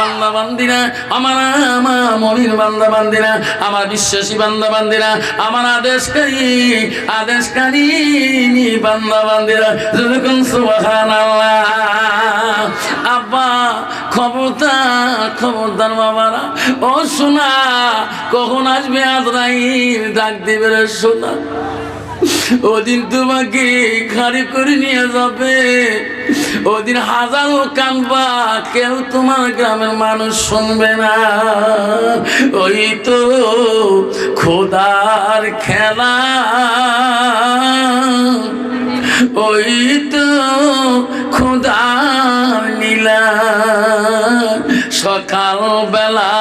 বান্দা বান্দিরা, আমার আমার মমিন বান্দা বান্দিরা, আমার বিশ্বাসী বান্দা বান্দিরা, আমার আদেশকারী আদেশকারী বান্দা বান্দিরা। যেরকম সুবহানাল্লাহ। আব্বা, খবরদার খবরদার বাবারা, ও শোনা কখন আসবে আজরাইল? ডাক দেবে রে শোনা ওদিন তোমাকে খাড়ি করে নিয়ে যাবে। ওদিন হাজারো কানবা, কেউ তোমার গ্রামের মানুষ শুনবে না। ওই তো খোদার খেলা। ওই তো খোদার নীলা সকাল বেলা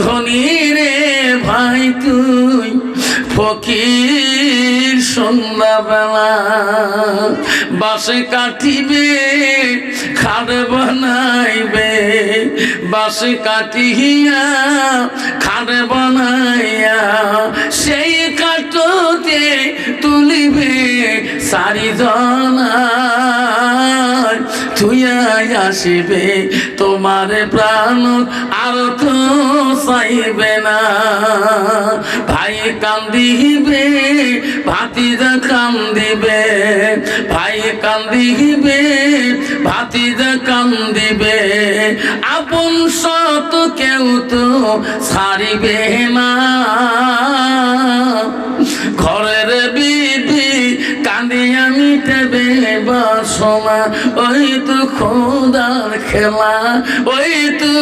ধনী রে ভাই তুই, ফকির সন্ধ্যাবেলা বাসে কাটিবে খাড়ে বানাইবে। বাসে কাটিয়া খাড়ে বানাইয়া সেই কাটোতে তুলিবে সারি জনার থুয়াই আসিবে, তোমার প্রাণ আর তো চাইবে না। ভাই কান্দিবে, ভাতিজা কান্দিবে, ভাই কান্দিবে, ভাতিজা কান্দিবে। আপন সত কেউ তো ছাড়িবে না। ঘরের বিবি মিটাবে ওই তো খোদার খেলা, ওই তো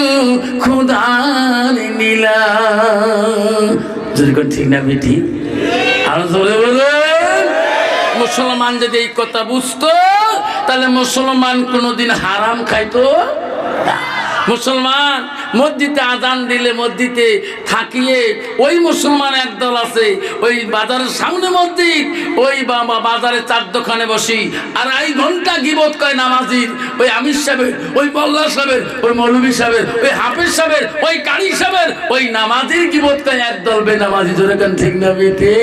খোদার নীলা। ঠিক না বেটি? আর জোরে বলেন। মুসলমান যদি এই কথা বুঝতো, তাহলে মুসলমান কোনোদিন হারাম খাইতো? মুসলমান মসজিদে আজান দিলে মসজিদে থাকিয়ে ওই মুসলমান একদল আছে, ওই বাজারের সামনে মসজিদ, ওই বাবা বাজারে চার দোকানে বসি, আর এই ঘণ্টা গিবত করে নামাজির, ওই আমির সাহেবের, ওই মোল্লা সাহেবের, ওই মৌলবী সাহেবের, ওই হাফিজ সাহেবের, ওই কারি সাহেবের, ওই নামাজির গিবত করে একদল বে নামাজি ধরে কেন ঠিক না বেটে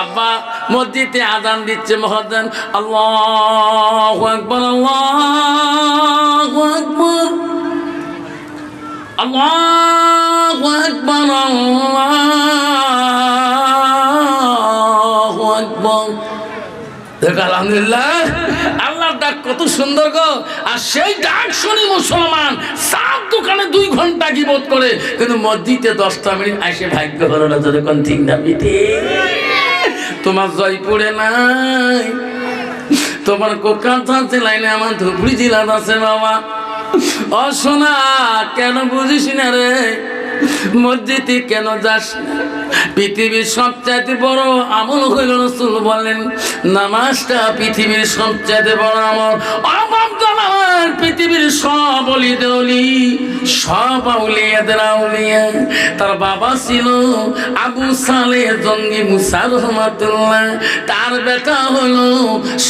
আব্বা, মসজিদে আজান দিচ্ছে মহাদান আল্লাহ আল্লাহ আকবর। আল্লাহ আকবর আল্লাহ আকবর। দেখ, আলহামদুলিল্লাহ, আল্লাহর ডাক কত সুন্দর গো। আর সেই ডাক শুনি মুসলমান, সাত দোকানে দুই ঘণ্টা গিবোধ করে, কিন্তু মসজিদে দশটা মিনিট আসে ভাগ্য হলো না যখন ঠিক না পিঠে তোমার জয়পুরে নাই। তোমার কোকার আছে লাইনে আমার ধুবড়ি জেলার আছে, বাবা। ও সোনা কেন বুঝিস না রে? মসজিদে কেন যাস না? পৃথিবীর সবচাইতে বড় আমল হইল রসুল বলেন নামাজটা পৃথিবীর সবচাইতে বড় আমল। অভাব জানার পৃথিবীর সব অলি দেউলি, সব তার বাবা ছিল আবু সালে জঙ্গি মুসা রহমাতুল্লাহ। তার বেটা হলো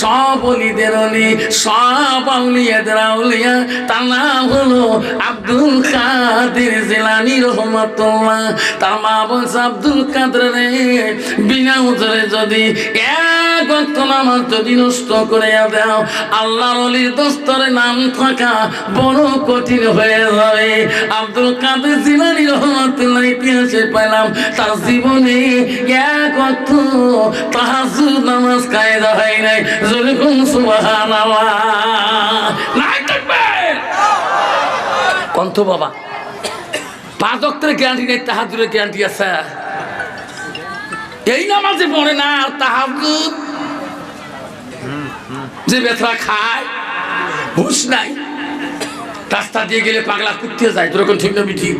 সব অলিদের অলি সব আউলিয়াদের আউলিয়া তার নাম হলো আব্দুল কাদের জেলানি রহমাতুল্লাহ। তার মা বলছে, আব্দুল কাদের রে, বিনা উজরে যদি এক নামাজ যদি নষ্ট করে দাও, আল্লাহর অলির দস্তরে নাম থাকা বড় কঠিন হয়ে যাবে। আব্দুল কাদের জিলানি রহমতুল্লাহ ইতিহাসে তার জীবনে এক তাহাজুদ নামাজ কায়দা হয় নাই। যেরকম বাবা। পাঁচ গ্যারান্টি নেই তাহাজুরের গ্যারান্টি আছে। এই নামাজে পড়ে না, আর যে বেথরা খায় হুশ নাই। রাস্তা দিয়ে গেলে পাগলা কুত্তে যায় তোরকম ঠিক না ঠিক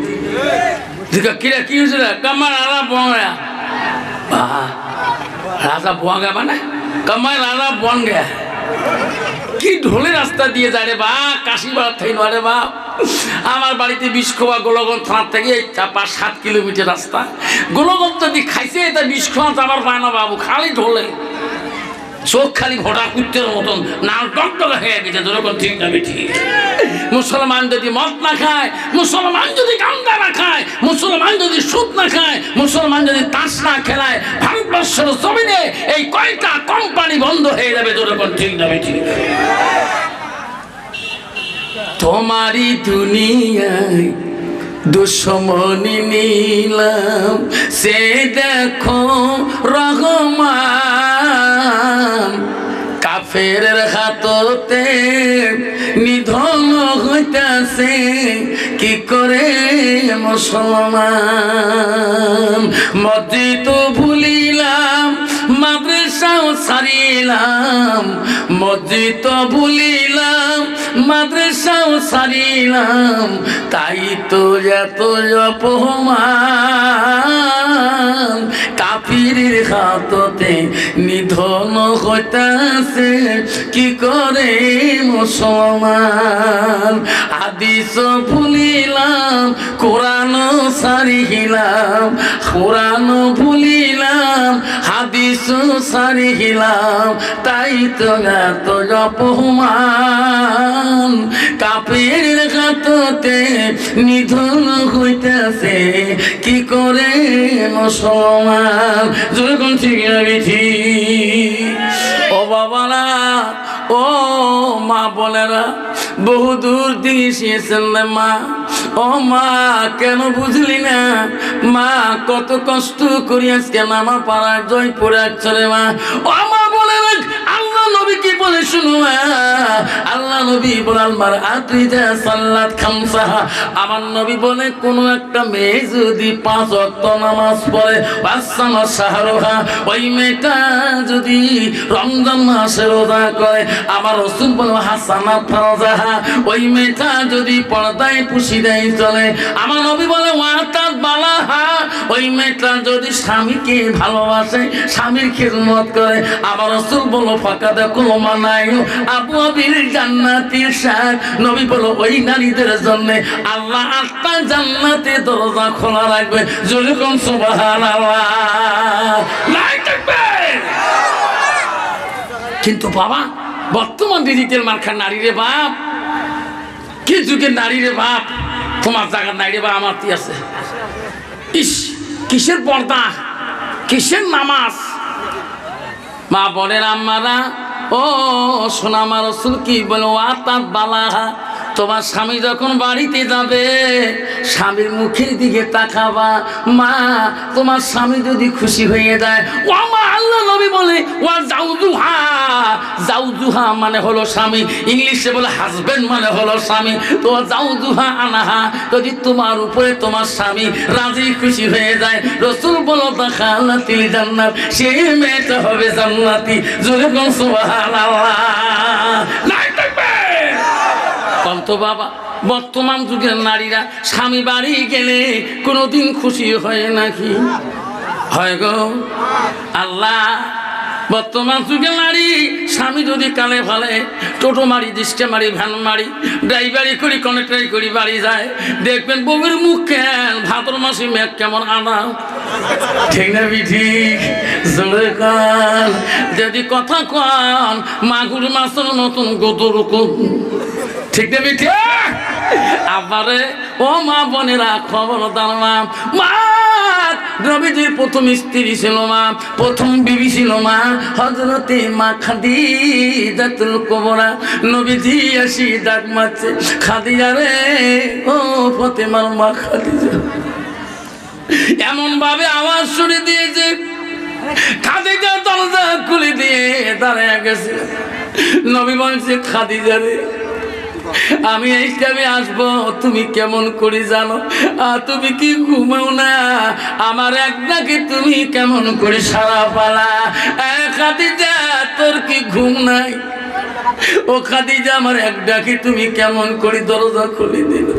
দিকা কিরা, কি হয়েছে রে? কামার আরা বঙ্গা রাজা বোয়াঙ্গা মানে? কামার আরা বঙ্গা কি ঢোলে রাস্তা দিয়ে যায় রে বা কাশিবার থাই নয় বা আমার বাড়িতে বিষখোয়া গোলগঞ্জ থানার থেকে চাপা সাত কিলোমিটার রাস্তা। গোলগঞ্জ যদি খাইছে এটা বিষখোয়া যাবার পায় না বাবু, খালি ঢোলে। চোখ খালি ঘোড়া কুত্তের মতন। নাল টকটকা হয়ে গেছে, যেরকম ঠিক না ঠিক মুসলমান যদি মদ না খায়, মুসলমান যদি গান্দা না খায়, মুসলমান যদি সুদ না খায়, মুসলমান যদি তাস না খেলায়, ভারতবর্ষের জমিনে এই কয়টা কোম্পানি বন্ধ হয়ে যাবে, যেরকম ঠিক না ঠিক তোমারই দুনিয়ায় দুশ্মনী নিলাম, সে দেখো রহমান। কাফের হাততে নিধন হইতাছে, কি করে মুসলমান? মসজিদ ভুলিলাম, মাদ্রাসাও সারিলাম মসজিদ ভুলিলাম মাদ্রাসাও সারিলাম তাই তো এত অপমান। কাফিরের হাততে নিধন হইতাছে। কি করে মুসলমান? আদিস ভুলিলাম, কোরআন সারিহিলাম, কোরআন ভুলিলাম, হাদিস সারিহিলাম, তাই তো এত অপমান। কাপের হাততে নিধন হইতেছে। কি করে মুসলমান? যেরকম ঠিক ও বাবারা, ও মা বোনেরা, বহু দূর থেকে এসেছেন মা। ও মা, কেন বুঝলি না? মা, কত কষ্ট করি আমার পাড়ার জয়পুরে আসছে মা। ও মা বলে বলে শুনো আল্লাহ নবী বলাল মার আতুইজা সাল্লাত খামসাহা আমার নবী বলে, কোন একটা মেয়ে যদি পাঁচ ওয়াক্ত নামাজ পড়ে বাসামা শাহরুহা ওই মেয়েটা যদি রমজান মাসে রোজা করে, আমার রসুল বলো, হাসানা ফারজাহা, ওই মেয়েটা যদি পর্দায় পুষি দেয় চলে, আমার নবী বলে ওয়াতাত বালাহা, ওই মেয়েটা যদি স্বামীকে ভালোবাসে, স্বামীর খেদমত করে, আমার রসুল বলো ফাঁকা দেখো আবু নবী বলো, ওই নারীদের জন্য আল্লাহ আত্মা জান্নাতে দরজা খোলা রাখবে। যেরকম কিন্তু বাবা, বর্তমান ডিজিটাল মার্খার নারী রে বাপ। কি যুগের নারী রে বাপ? তোমার জায়গার নারী বা আমার কি আছে। ইস, কিসের পর্দা? কিসের নামাজ? মা বলেন, আম্মারা ও সোনা মা রসুল কি বলো আতার বালাহা তোমার স্বামী যখন বাড়িতে যাবে, স্বামীর মুখের দিকে তাকাবা। মা, তোমার স্বামী যদি খুশি হয়ে যায়, ও মা, আল্লাহ নবী বলে, ওয়া জাউজুহা জাউজুহা মানে হলো স্বামী। ইংলিশে বলে হাজবেন্ড মানে হলো স্বামী। তো জাউজুহা আনাহা, যদি তোমার উপরে তোমার স্বামী রাজি খুশি হয়ে যায়, রসুল বলো, দেখালাতি জান্নাত সে মেয়েটা হবে জান্নাতি। জোরে কোন সুবহানাল্লাহ। নাই থাকবে। কন্ত বাবা, বর্তমান যুগের নারীরা স্বামী বাড়ি গেলে কোনোদিন খুশি হয় নাকি? হয় গো। আল্লাহ, বর্তমান যুগে নারী স্বামী যদি কালে ফেলে টোটো মারি, ডিস্কে মারি, ভ্যান মারি, ড্রাইভারি করি কনেক্টারি করি, বাড়ি যায়, দেখবেন বউয়ের মুখ কেন, ভাদর মাসে মেঘ কেমন আনা ঠিক না ঠিক? কান। যদি কথা কন, মাগুর মাছের নতুন গদর ঠিক না ঠিক আবারে ও মা বোনেরা খবর দাঁড়া মা নবীজির প্রথম স্ত্রী ছিল মা, প্রথম বিবি ছিল মা হজরতে মা খাদি জাতুল কবরা। নবীজি আসি ডাক মারছে, খাদিজা রে, ও ফতেমার মা খাদিজা। এমন ভাবে আওয়াজ শুনে দিয়েছে। খাদিজা দরজা খুলে দিয়ে দাঁড়ায় গেছে। নবী বলছে, খাদিজা রে আমি এই টাইমে আসব, তুমি কেমন করে জানো? তুমি কি ঘুমাও না? আমার এক ডাকে তুমি কেমন করে সারা পালা? খাদিজা, তোর কি ঘুম নাই? ও খাদিজা, আমার এক ডাকে তুমি কেমন করে দরজা খুলে দিল?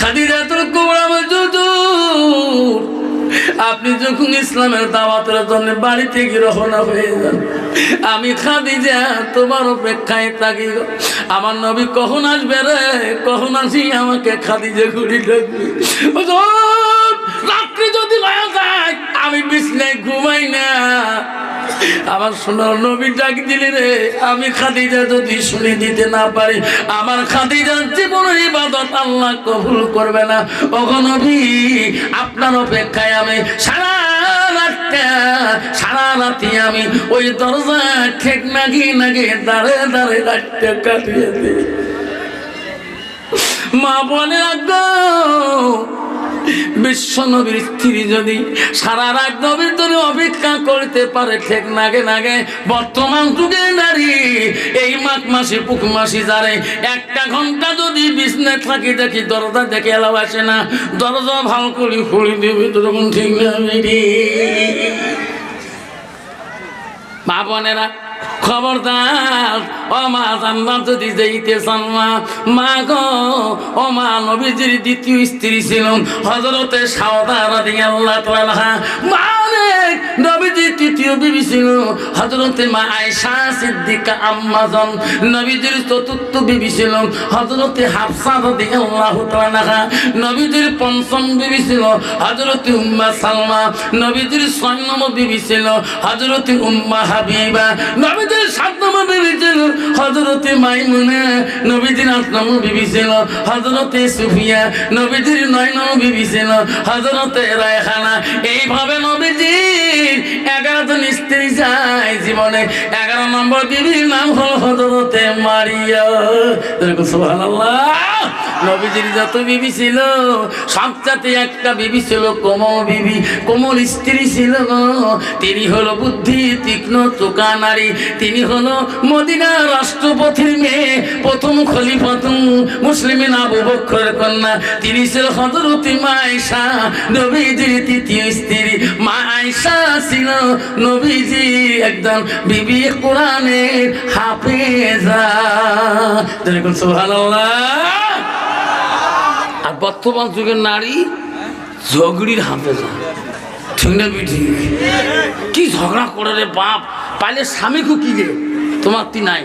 খাদিজা, তোর কোমরা মজুদুর আপনি যখন ইসলামের দাওয়াতের জন্য বাড়ি থেকে রহনা হয়ে যান, আমি খাদিজা তোমার অপেক্ষায় থাকি। আমার নবী কখন আসবে রে? কখন আসি? আমাকে খাদি যে ঘুরি ডাকবে রাত্রি যদি আমি বিছনায় ঘুমাই না। আমার সোনার নবী ডাক দিলি রে, আমি খাদিজা যদি শুনে দিতে না পারি, আমার খাদিজার জীবনের ইবাদত আল্লাহ কবুল করবে না। নবী, আপনার অপেক্ষায় আমি সারা সারা রাতি আমি ওই দরজা ঠেক নাগি নাগি দাঁড়ে দাঁড়ে রাতটা কাটিয়ে দিই। মা বলে রাখব বিশ্ব নবীর স্ত্রী যদি সারা রাত নবীর ধরে অপেক্ষা করতে পারে, ঠিক নাগে নাগে, বর্তমান যুগে নারী, এই মাঘ মাসে, পুক মাসি যারে একটা ঘণ্টা যদি বিছনে থাকি, দেখি দরজা দেখে এলাও আসে না। দরজা ভালো করি, খুলি দেবে, তখন ঠিক না বেরি মা বোনেরা খবরদার, ও মা জান্নাত যদি যাইতে চান মা মা গো, ও মা নবীজির দ্বিতীয় স্ত্রী ছিল হজরতে সাওদা রাদিয়াল্লাহু তাআলা মা নবীজির তৃতীয় বিবি ছিল হজরতে মা আয়েশা সিদ্দিকা আম্মাজন। নবীজির চতুর্থ বিবি ছিল হজরতে হাফসা রাদিয়াল্লাহু তাআলা। নবীজির পঞ্চম বিবি ছিল হজরতে উম্মা সালমা। নবীজির ছয় নম্বর বিবি ছিল হজরতে উম্মা হাবিবা। নবীজির সাত নম্বর বিবি ছিল হজরতে মাইমুনা। নবীজির আট নম্বর বিবি ছিল হজরতে সুফিয়া। নবীজির নয় নম্বর বিবি ছিল হজরতে রায়খানা এইভাবে নবীজির এগারো জন স্ত্রী যায় জীবনে। এগারো নম্বর বিবির নাম হল হজরতে মারিয়া। সুবহানাল্লাহ। নবীজির যত বিবি ছিল সবচাতে একটা বিবি ছিল, কোমল বিবি, কোমল স্ত্রী ছিল। তিনি হলো বুদ্ধি, তীক্ষ্ণ চোকা নারী। তিনি হলো মদিনা রাষ্ট্রপতির মেয়ে, প্রথম খলিফত মুসলিমিন আবু বক্করের কন্যা। তিনি ছিল হজরতি মা আয়েশা নবীজির তৃতীয় স্ত্রী। মা আয়েশা ছিল নবীজি একদম বিবি কোরআনের হাফেজা। সুবহানাল্লাহ। আর বর্তমান যুগের নারী ঝগড়ির হাতে যায় ঠিক না কি ঝগড়া করে রে বাপ? পাইলে স্বামীকে কি রে? তোমার তুই নাই?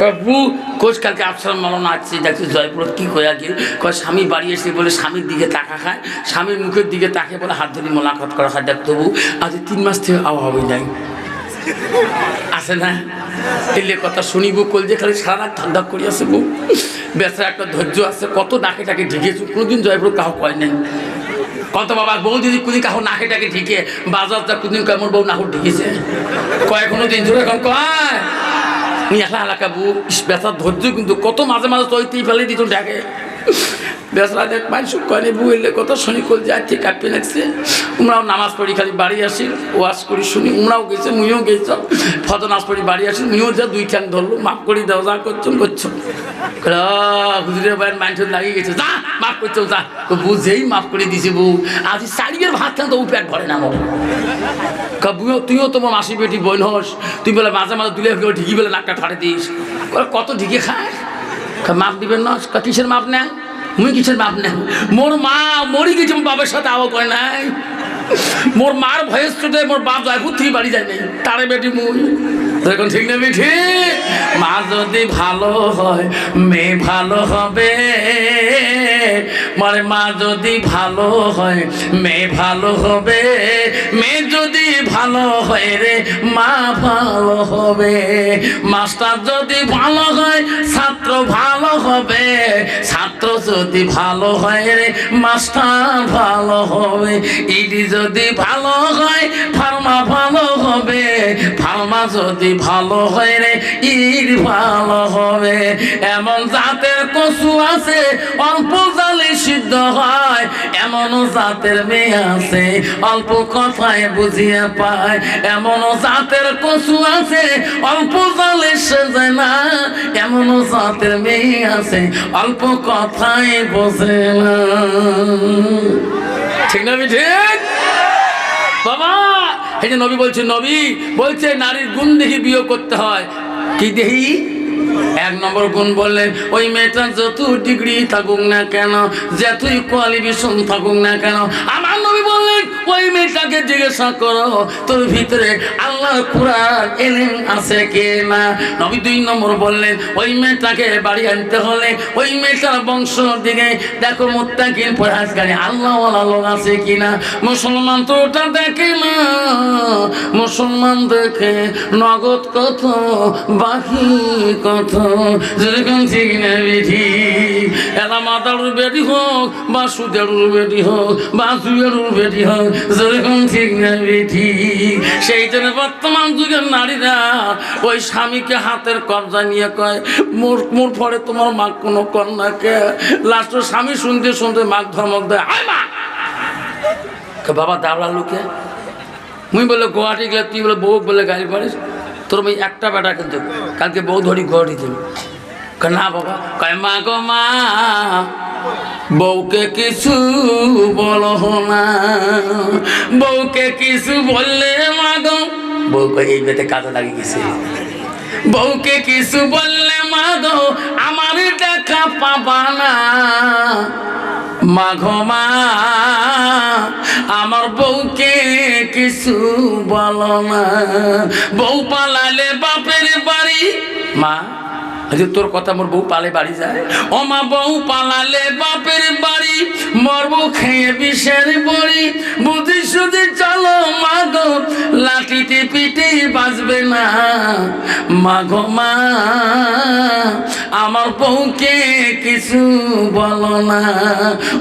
কাকু কোচ কালকে আফসার মালানো আসছে দেখছি জয়পুর কি কয়া কি? কয়, স্বামী বাড়ি এসে বলে স্বামীর দিকে তাকা খায়, স্বামীর মুখের দিকে তাকে বলে হাত ধরে মোলাকাত করা হয় দেখ তবু আজ তিন মাস থেকে আবহাওয়া নাই। আছে না। এলে কথা শুনিব কল যে খালি সারা ঠান্ডা করি আছে বউ। বেচা একটা ধৈর্য আছে, কত নাকে টাকে ঢেকেছে, কোনোদিন জয়পুর কাহো কয় নাই। কত বাবা, বউ যদি কোনদিন কাহো নাকে টাকে ঢেকে, বাজার যা কোনদিন কেমন বউ নাহু ঢেকেছে। কয় কোনো দিন ধরে এখন কয় নি এলা এলাকা বউ বেচার ধৈর্য কিন্তু কত মাঝে মাঝে চৈতেই ফেলে দিত ডাকে বেসরা দেখ মানুষ কয়নি বুঝলে কত শনি কল যাচ্ছে কাটতে লাগছে উমরাও নামাজ পড়ি খালি বাড়ি আসি ওয়াশ করি শুনি, উমরাও গেছে, মুইও গেছ ফত নামাজ পড়ি বাড়ি আসি, মুইও যা দুই ঠ্যাং ধরলো, মাফ করি দাও, যা করছ করছ। হুজুরের বাইরের মানুষের লাগিয়ে গেছে, যা, মাফ করছ, যা। বুঝেই মাফ করে দিছি বউ, আজ শাড়ির ভাত খান তো পেট ভরে না মোর কাবুও তুইও তোমার মাসি বেটি বোন হস, তুই বলে মাঝে মাঝে কেউ ঢিকি বলে নাকটা ফাটে দিস। কত ঢিকে খায়? মাপ দিবেন না কিসের মাপ নেন? মুই কিছুর বাপ না। মোর মা মরি গেছে বাপের সাথে আওয়া করে নাই। মোর মার ভয়েস চোটে মোর বাপ জয়পুর থেকে বাড়ি যায় নাই। তারে বেটি মুই। দেখুন ঠিক না বেঠি মা যদি ভালো হয়, মেয়ে ভালো হবে। মানে মা যদি ভালো হয়, মেয়ে ভালো হবে। মেয়ে যদি ভালো হয় রে, মা ভালো হবে। মাস্টার যদি ভালো হয়, ছাত্র ভালো হবে। ছাত্র যদি ভালো হয় রে, মাস্টার ভালো হবে। ইডি যদি ভালো হয়, ফার্মা ভালো হবে। ফার্মা যদি ভালো হয় রে ইট ভালো হবে। এমন জাতের কচু আছে, অল্প জালে সিদ্ধ হয়। এমন জাতের মেয়ে আছে, অল্প কথায় বুঝিয়ে পায়। এমন জাতের কচু আছে, অল্প জালে সেজে না। এমন জাতের মেয়ে আছে, অল্প কথায় বোঝে না। ঠিক না ঠিক? এই যে নবী বলছে নবী বলছে নারীর গুণ দেখি বিয়ে করতে হয়। কি দেহি এক নম্বর গুণ বললেন ওই মেয়েটা যত ডিগ্রি থাকুক না কেন যতই কোয়ালিফিকেশন থাকুক না কেন, আমার নবী বললেন, ওই মেয়েটাকে জিজ্ঞাসা করো, তোর ভিতরে আল্লাহর কোরআন আছে কে না? নবী দুই নম্বর বললেন, ওই মেয়েটাকে বাড়ি আনতে হলে, ওই মেয়েটার বংশ দিকে দেখো মোত্তাকিন পরাজকারী আল্লাহ লোক আছে কিনা মুসলমান তো ওটা দেখে না। মুসলমান দেখে নগদ কত বাকি কত যেরকম ঠিক না বিধি। এলা মাতারুর বেটি হোক, বা সুদেরুর বেটি হোক, বা সুয়েরুর বেটি হোক, যেরকম ঠিক না বিধি। সেই জন্য বর্তমান যুগের নারীরা ওই স্বামীকে হাতের কবজা নিয়ে কয়, মোর মোর পরে তোমার মা কোনো কন্যাকে লাস্ট স্বামী শুনতে শুনতে মাক ধমক দেয় কে, বাবা দাবড়া লোকে? মুই বলে গুয়াহাটি গেলে তুই বলে বউ বলে গাড়ি পারিস তোর ওই একটা বেটা কিন্তু কালকে বউ ধরি গুয়াহাটি দিল না বাবা, কয়, মা গো, মা, বউকে কিছু বলো না। বউকে কিছু বললে, মা গো, বউ এই বেতে কাজে লাগে গেছে। বউকে কিছু বললে, মা গো, আমার দেখা পাবা না। আমার বউকে কিছু বলো না। বউ পালালে বাপের বাড়ি মা তোর কথা মোর বউ পালে বাড়ি যায়। ও মা বউ পালালে বাপের বাড়ি মরবো খেয়ে বিষের বড়ি। বুঝি সুঝি চলো মা গো, লাঠিতে পিঠে বাঁচবে না। মা গো মা, আমার বউকে কিছু বলো না।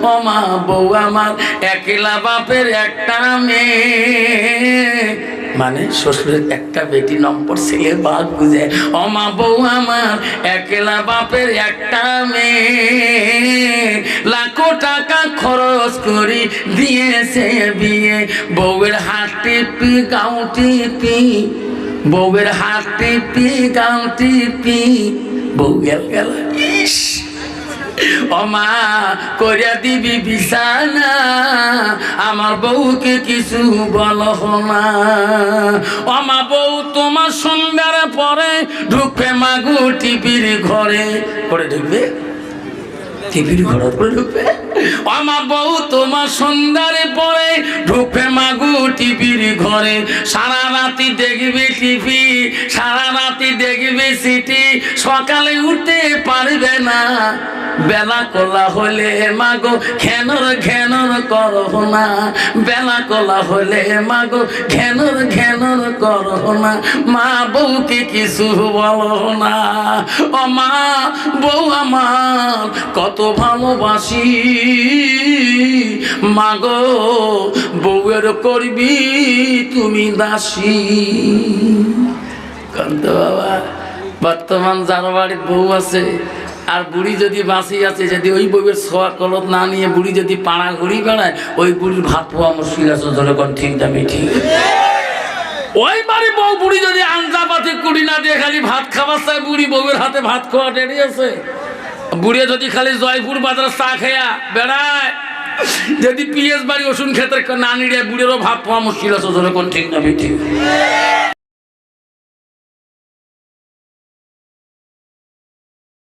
ও মা বউ আমার একলা বাপের একটা মেয়ে। মানে শ্বশুরের একটা বেটি নম্বর ছেলে বাদ বুঝে। অমা বউ আমার, একলা বাপের একটা মেয়ে। লাখো টাকা খরচ করি, দিয়েছে বিয়ে। বউয়ের হাত টিপি গাউ টিপি। বউয়ের হাত টিপি গাউ টিপি। বউ গেল গেল। অমা করিয়া দিবি বিছানা, আমার বউকে কিছু বল না অমা বউ, তোমার সন্ধ্যার পরে ঢুকবে মাগু টিপির ঘরে। করে ঢুকবে? টিপির ঘরে ঢুকবে? আমার বউ, তোমার সন্ধ্যারে পরে ঢুকবে মাগু টিপির ঘরে, সারা রাতি দেখবে টিভি, সারা রাতি দেখবে সিটি, সকালে উঠতে পারবে না। বেলা কলা হলে মাগো ঘেনর ঘেনর করো না। বেলা কলা হলে মাগো ঘেনর ঘেনর করো না। মা বউকে কিছু বলো না। ও মা, বউ আমার, কত ভালোবাসি। মাগো, বউয়ের করবি তুমি দাসী। কান্ত বাবা, বর্তমান যার বাড়ির বউ আছে, আর বুড়ি যদি বাঁচি আছে, যদি ওই বউয়ের সোয়া কলত না নিয়ে বুড়ি যদি পাড়া ঘুরি বেড়ায়, ওই বুড়ির ভাত পোয়া মুশকিল আছে কোন ঠিক দামি ঠিক ওই বাড়ি বউ, বুড়ি যদি আঞ্জা পাতি, কুড়ি না দিয়ে খালি ভাত খাবার চায়, বুড়ি বউয়ের হাতে ভাত খাওয়া টেরি আছে। বুড়িয়ে যদি খালি জয়পুর বাজার চা খেয়া বেড়ায় যদি পিএস বাড়ি ওষুধ খেতে না নিড়ে বুড়েরও ভাব পাওয়া মুশকিল আছে কোন ঠিক না ঠিক